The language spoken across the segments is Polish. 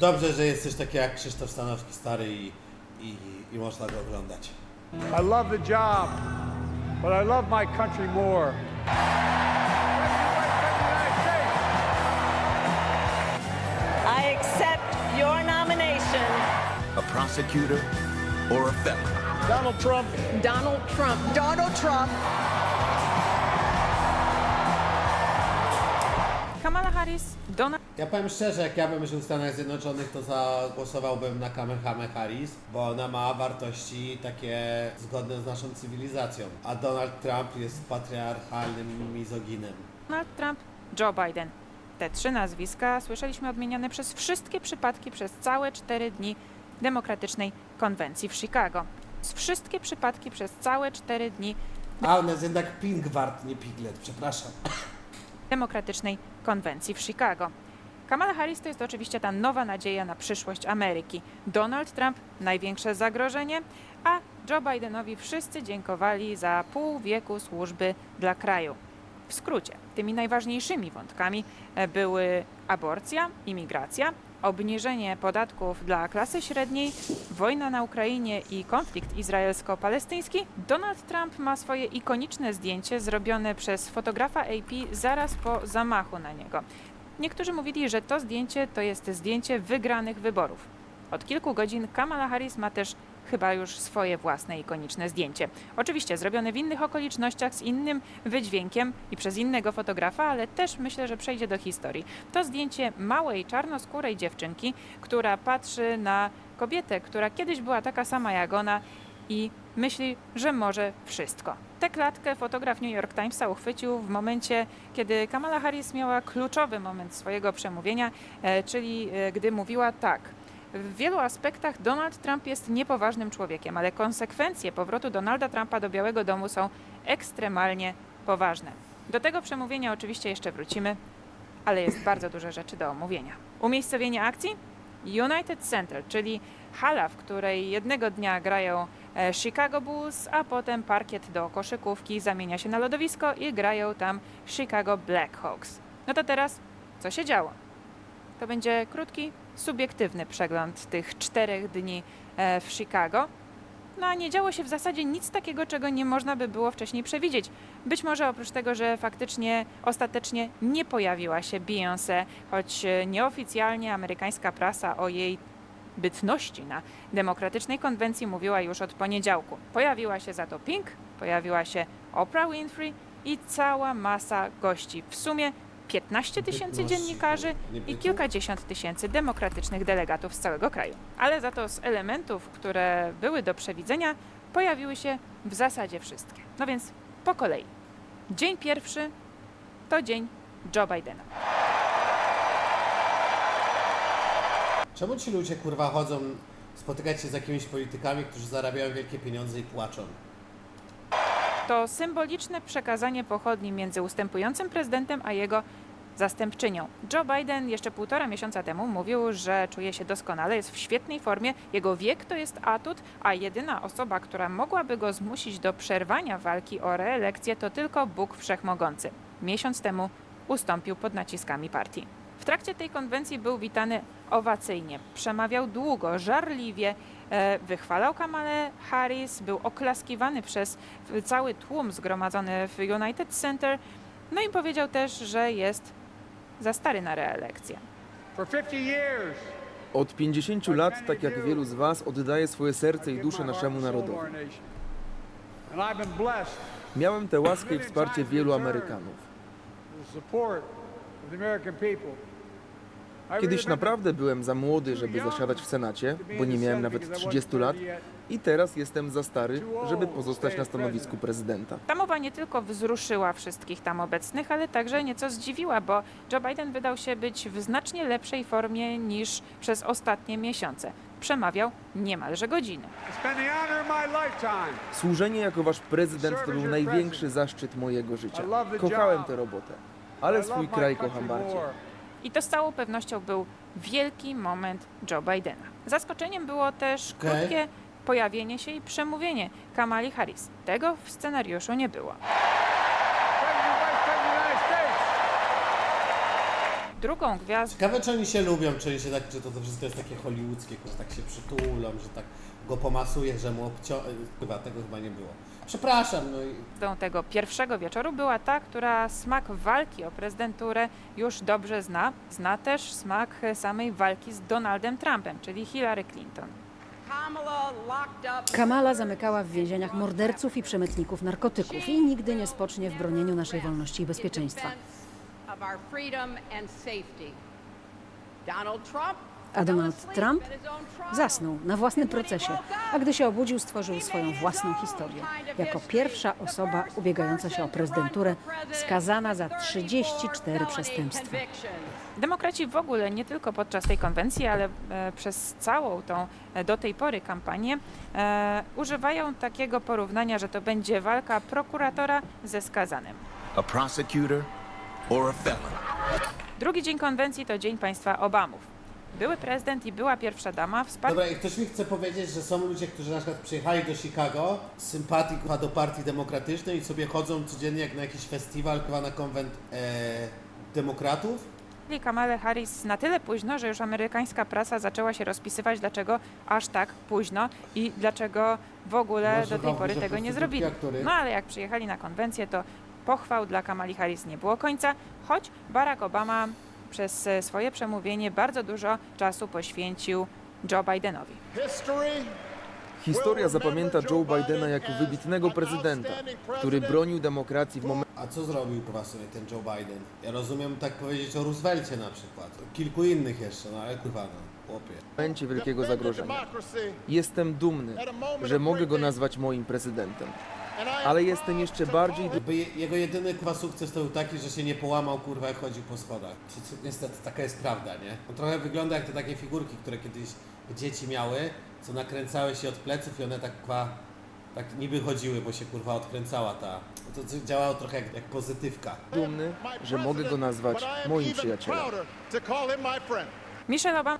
Dobrze, że jest coś takiego jak Krzysztof Stanowski stary i, i, i można go oglądać. I love the job, but I love my country more. I accept your nomination. a prosecutor, or a felon. Donald Trump. Donald Trump. Donald Trump. Harris, Donald Ja powiem szczerze, jak ja bym żył w Stanach Zjednoczonych, to zagłosowałbym na Kamehameha Harris, bo ona ma wartości takie zgodne z naszą cywilizacją. A Donald Trump jest patriarchalnym mizoginem. Trump, Joe Biden. Te trzy nazwiska słyszeliśmy odmieniane przez wszystkie przypadki przez całe cztery dni Demokratycznej Konwencji w Chicago. Z wszystkie przypadki przez całe cztery dni A on jest jednak Pingwart, nie Piglet, przepraszam. Demokratycznej Konwencji w Chicago. Kamala Harris to jest oczywiście ta nowa nadzieja na przyszłość Ameryki. Donald Trump największe zagrożenie, a Joe Bidenowi wszyscy dziękowali za pół wieku służby dla kraju. W skrócie, tymi najważniejszymi wątkami e, były aborcja, imigracja, obniżenie podatków dla klasy średniej, wojna na Ukrainie i konflikt izraelsko-palestyński. Donald Trump ma swoje ikoniczne zdjęcie zrobione przez fotografa AP zaraz po zamachu na niego. Niektórzy mówili, że to zdjęcie to jest zdjęcie wygranych wyborów. Od kilku godzin Kamala Harris ma też chyba już swoje własne ikoniczne zdjęcie. Oczywiście zrobione w innych okolicznościach, z innym wydźwiękiem i przez innego fotografa, ale też myślę, że przejdzie do historii. To zdjęcie małej, czarnoskórej dziewczynki, która patrzy na kobietę, która kiedyś była taka sama jak ona i myśli, że może wszystko. Tę klatkę fotograf New York Timesa uchwycił w momencie, kiedy Kamala Harris miała kluczowy moment swojego przemówienia, e, czyli e, gdy mówiła tak. W wielu aspektach Donald Trump jest niepoważnym człowiekiem, ale konsekwencje powrotu Donalda Trumpa do Białego Domu są ekstremalnie poważne. Do tego przemówienia oczywiście jeszcze wrócimy, ale jest bardzo dużo rzeczy do omówienia. Umiejscowienie akcji? United Center, czyli hala, w której jednego dnia grają e, Chicago Bulls, a potem parkiet do koszykówki zamienia się na lodowisko i grają tam Chicago Blackhawks. No to teraz, co się działo? To będzie krótki, subiektywny przegląd tych czterech dni e, w Chicago. No a nie działo się w zasadzie nic takiego, czego nie można by było wcześniej przewidzieć. Być może oprócz tego, że faktycznie ostatecznie nie pojawiła się Beyoncé, choć e, nieoficjalnie amerykańska prasa o jej bytności na demokratycznej konwencji mówiła już od poniedziałku. Pojawiła się za to Pink, pojawiła się Oprah Winfrey i cała masa gości. W sumie 15 tysięcy dziennikarzy i kilkadziesiąt tysięcy demokratycznych delegatów z całego kraju. Ale za to z elementów, które były do przewidzenia, pojawiły się w zasadzie wszystkie. No więc po kolei. Dzień pierwszy to dzień Joe Bidena. Czemu ci ludzie kurwa chodzą spotykać się z jakimiś politykami, którzy zarabiają wielkie pieniądze i płaczą? To symboliczne przekazanie pochodni między ustępującym prezydentem a jego zastępczynią. Joe Biden jeszcze półtora miesiąca temu mówił, że czuje się doskonale, jest w świetnej formie, jego wiek to jest atut, a jedyna osoba, która mogłaby go zmusić do przerwania walki o reelekcję to tylko Bóg Wszechmogący. Miesiąc temu ustąpił pod naciskami partii. W trakcie tej konwencji był witany owacyjnie, przemawiał długo, żarliwie, e, wychwalał Kamalę Harris, był oklaskiwany przez cały tłum zgromadzony w United Center, no i powiedział też, że jest za stary na reelekcję. For 50 years. Od 50 lat, tak jak wielu z Was, oddaję swoje serce i duszę naszemu narodowi. Miałem tę łaskę i wsparcie wielu Amerykanów. Kiedyś naprawdę byłem za młody, żeby zasiadać w Senacie, bo nie miałem nawet 30 lat i teraz jestem za stary, żeby pozostać na stanowisku prezydenta. Ta mowa nie tylko wzruszyła wszystkich tam obecnych, ale także nieco zdziwiła, bo Joe Biden wydał się być w znacznie lepszej formie niż przez ostatnie miesiące. Przemawiał niemalże lifetime. Służenie jako wasz prezydent to był największy zaszczyt mojego życia. Kochałem tę robotę, ale swój kraj kocham bardziej. I to z całą pewnością był wielki moment Joe Bidena. Zaskoczeniem było też Okej. krótkie pojawienie się i przemówienie Kamali Harris. Tego w scenariuszu nie było. Drugą gwiazdą Ciekawe, czy oni się lubią, czy oni się tak, czy to, to wszystko jest takie hollywoodzkie, że tak się przytulą, że tak go pomasuje, że mu obcio... Chyba tego chyba nie było. Przepraszam, no i tego pierwszego wieczoru była ta, która smak walki o prezydenturę już dobrze zna. Zna też smak samej walki z Donaldem Trumpem, czyli Hillary Clinton. Kamala zamykała w więzieniach morderców i przemytników narkotyków i nigdy nie spocznie w bronieniu naszej wolności i bezpieczeństwa. A Donald Trump zasnął na własnym procesie, a gdy się obudził, stworzył swoją własną historię. Jako pierwsza osoba ubiegająca się o prezydenturę, skazana za 34 przestępstwa. Demokraci w ogóle, nie tylko podczas tej konwencji, ale e, przez całą tą e, do tej pory kampanię, e, używają takiego porównania, że to będzie walka prokuratora ze skazanym. a prosecutor, or a felon. Drugi dzień konwencji to Dzień Państwa Obamów. Były prezydent i była pierwsza dama wsparli Dobra, i ktoś mi chce powiedzieć, że są ludzie, którzy na przykład przyjechali do Chicago z sympatii chyba do partii demokratycznej i sobie chodzą codziennie jak na jakiś festiwal, chyba na konwent e, demokratów. Kamalę Harris na tyle późno, że już amerykańska prasa zaczęła się rozpisywać, dlaczego aż tak późno i dlaczego w ogóle Może do tej pory tego nie zrobili. No ale jak przyjechali na konwencję, to pochwał dla Kamali Harris nie było końca, choć Barack Obama przez e, swoje przemówienie bardzo dużo czasu poświęcił Joe Bidenowi. Historia zapamięta Joe Bidena jako wybitnego prezydenta, który bronił demokracji w momencie, A co zrobił sobie ten Joe Biden? Ja rozumiem tak powiedzieć o Roosevelcie na przykład. O kilku innych jeszcze, no ale kurwa no, chłopie. momencie wielkiego zagrożenia. Jestem dumny, że mogę go nazwać moim prezydentem. Ale jestem jeszcze bardziej Jakby je- jego jedyny kurwa sukces to był taki, że się nie połamał kurwa jak chodził po schodach. Niestety taka jest prawda, nie? On trochę wygląda jak te takie figurki, które kiedyś dzieci miały, co nakręcały się od pleców i one tak kurwa, tak niby chodziły, bo się kurwa odkręcała ta... To co działało trochę jak, jak pozytywka. dumny, że mogę go nazwać moim przyjacielem. Michelle Obama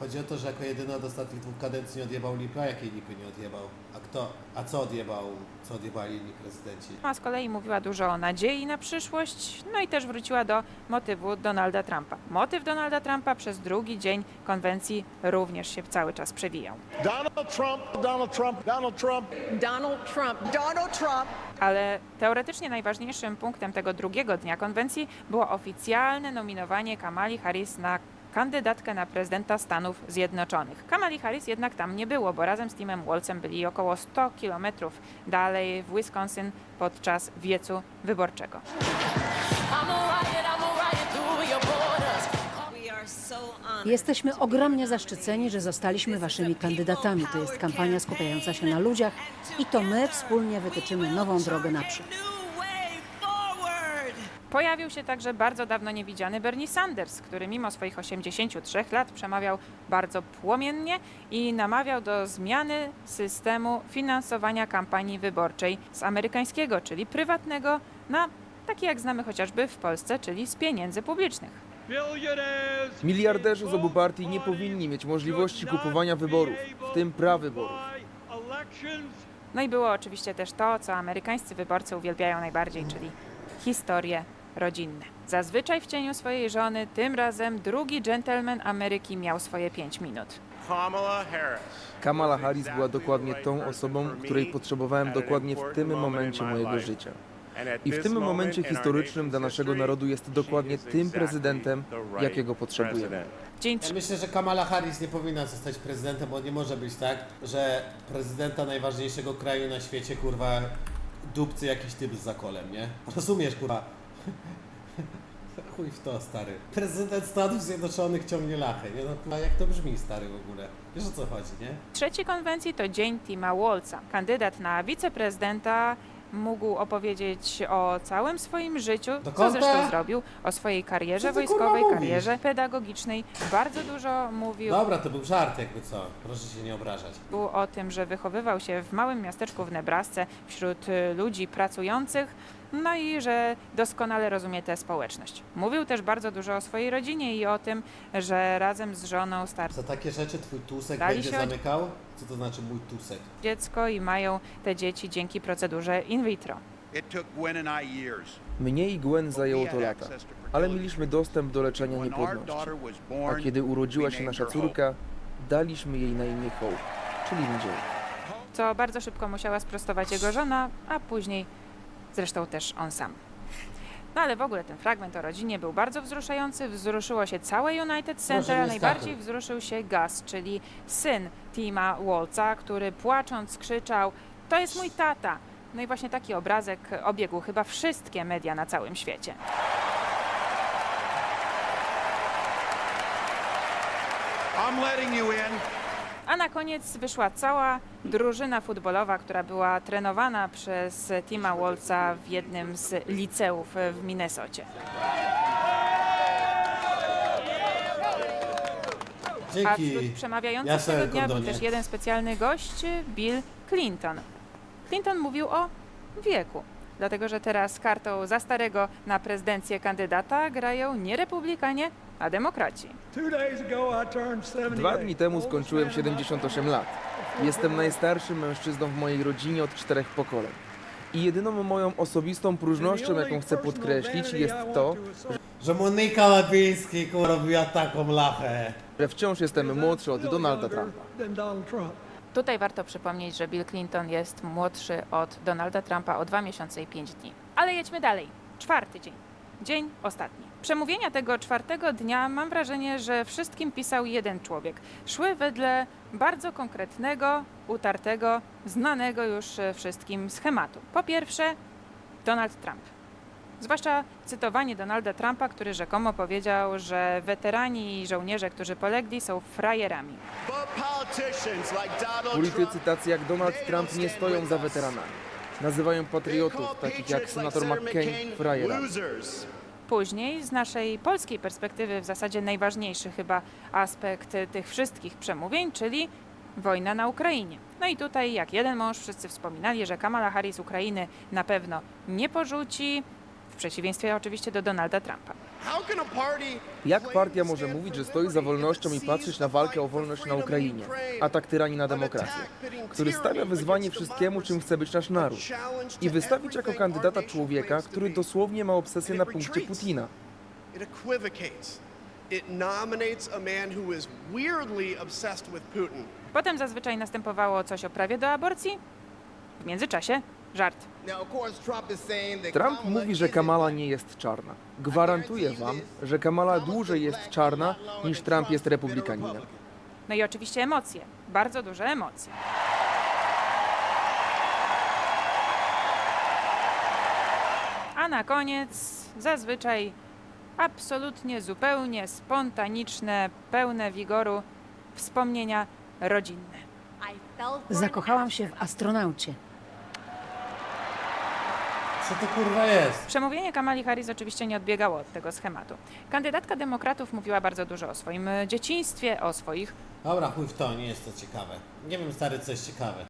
Chodzi o to, że jako jedyny od ostatnich dwóch kadencji nie odjebał lipy, a jakiej lipy nie odjebał? A kto? A co odjebał? Co odjebali inni prezydenci? z kolei mówiła dużo o nadziei na przyszłość, no i też wróciła do motywu Donalda Trumpa. Motyw Donalda Trumpa przez drugi dzień konwencji również się cały czas przewijał. Donald Trump, Donald Trump, Donald Trump. Donald Trump. Donald Trump. Ale teoretycznie najważniejszym punktem tego drugiego dnia konwencji było oficjalne nominowanie Kamali Harris na kandydatkę na prezydenta Stanów Zjednoczonych. Kamali Harris jednak tam nie było, bo razem z Timem Walzem byli około 100 kilometrów dalej w Wisconsin podczas wiecu wyborczego. Jesteśmy ogromnie zaszczyceni, że zostaliśmy waszymi kandydatami. To jest kampania skupiająca się na ludziach i to my wspólnie wytyczymy nową drogę naprzód. Pojawił się także bardzo dawno niewidziany Bernie Sanders, który mimo swoich 83 lat przemawiał bardzo płomiennie i namawiał do zmiany systemu finansowania kampanii wyborczej z amerykańskiego, czyli prywatnego, na taki jak znamy chociażby w Polsce, czyli z pieniędzy publicznych. Miliarderzy z obu partii nie powinni mieć możliwości kupowania wyborów, w tym prawyborów. No i było oczywiście też to, co amerykańscy wyborcy uwielbiają najbardziej, czyli historie rodzinne. Zazwyczaj w cieniu swojej żony, tym razem drugi dżentelmen Ameryki miał swoje 5 minut. Kamala Harris. Kamala Harris była dokładnie tą osobą, której potrzebowałem dokładnie w tym momencie mojego życia. I w tym momencie historycznym dla naszego narodu jest dokładnie tym prezydentem, jakiego potrzebujemy. Dzień Ja myślę, że Kamala Harris nie powinna zostać prezydentem, bo nie może być tak, że prezydenta najważniejszego kraju na świecie, kurwa, dupcy jakiś typ z zakolem, nie? Rozumiesz, kurwa? Chuj w to, stary. Prezydent Stanów Zjednoczonych ciągnie lachę, nie? No kurwa, jak to brzmi, stary, w ogóle. Wiesz o co chodzi, nie? trzeciej konwencji to dzień Tima Walza. Kandydat na wiceprezydenta mógł opowiedzieć o całym swoim życiu, co kąta? zresztą zrobił, o swojej karierze Co ty, kurwa, wojskowej, mówisz? karierze pedagogicznej. Bardzo dużo mówił Dobra, to był żart, jakby co. Proszę się nie obrażać. o tym, że wychowywał się w małym miasteczku w Nebrasce wśród y, ludzi pracujących, no i że doskonale rozumie tę społeczność. Mówił też bardzo dużo o swojej rodzinie i o tym, że razem z żoną starczy Za takie rzeczy twój tusek Dali będzie się zamykał? Co to znaczy mój tusek? dziecko i mają te dzieci dzięki procedurze in vitro. It took Gwen and I years. Mnie i Gwen zajęło to lata, ale mieliśmy dostęp do leczenia When our niepłodności. daughter was A born, kiedy urodziła się nasza córka, daliśmy jej na imię Hope, czyli nadzieję. Co bardzo szybko musiała sprostować jego żona, a później zresztą też on sam. No ale w ogóle ten fragment o rodzinie był bardzo wzruszający. Wzruszyło się całe United Center, a najbardziej wzruszył się Gus, czyli syn Tima Waltza, który płacząc krzyczał: To jest mój tata! No i właśnie taki obrazek obiegł chyba wszystkie media na całym świecie. I'm letting you in. A na koniec wyszła cała drużyna futbolowa, która była trenowana przez Tima Waltza w jednym z liceów w Minnesocie. A wśród przemawiających tego dnia był też jeden specjalny gość, Bill Clinton. Clinton mówił o wieku, dlatego że teraz kartą za starego na prezydencję kandydata grają nie republikanie, a demokraci. Two days ago, I turned 78. Dwa dni temu skończyłem man in my 78 lat. Jestem najstarszym mężczyzną w mojej rodzinie od czterech pokoleń. I jedyną moją osobistą próżnością, jaką chcę podkreślić, jest to, Że Monika Lepiński kurwa robiła taką lachę. że wciąż jestem młodszy od Donalda Trumpa. Tutaj warto przypomnieć, że Bill Clinton jest młodszy od Donalda Trumpa o dwa miesiące i pięć dni. Ale jedźmy dalej. Czwarty dzień. Dzień ostatni. Przemówienia tego czwartego dnia mam wrażenie, że wszystkim pisał jeden człowiek. Szły wedle bardzo konkretnego, utartego, znanego już wszystkim schematu. Po pierwsze, Donald Trump. Zwłaszcza cytowanie Donalda Trumpa, który rzekomo powiedział, że weterani i żołnierze, którzy polegli, są frajerami. Politycy tacy jak Donald Trump nie stoją za weteranami. Nazywają patriotów, takich jak senator McCain, frajerami. Później, z naszej polskiej perspektywy, w zasadzie najważniejszy chyba aspekt tych wszystkich przemówień, czyli wojna na Ukrainie. No i tutaj, jak jeden mąż, wszyscy wspominali, że Kamala Harris Ukrainy na pewno nie porzuci, w przeciwieństwie oczywiście do Donalda Trumpa. Jak partia może mówić, że stoi za wolnością i patrzeć na walkę o wolność na Ukrainie, atak tyranii na demokrację, który stawia wyzwanie wszystkiemu, czym chce być nasz naród, i wystawić jako kandydata człowieka, który dosłownie ma obsesję na punkcie Putina? Potem zazwyczaj następowało coś o prawie do aborcji. W międzyczasie żart. Trump mówi, że Kamala nie jest czarna. Gwarantuję wam, że Kamala dłużej jest czarna niż Trump jest republikaninem. No i oczywiście emocje. Bardzo duże emocje. A na koniec zazwyczaj absolutnie, zupełnie spontaniczne, pełne wigoru wspomnienia rodzinne. Zakochałam się w astronaucie. Co to kurwa jest? Przemówienie Kamali Harris oczywiście nie odbiegało od tego schematu. Kandydatka demokratów mówiła bardzo dużo o swoim dzieciństwie, o swoich Dobra, chuj w to, nie jest to ciekawe. Nie wiem stary, co jest ciekawe.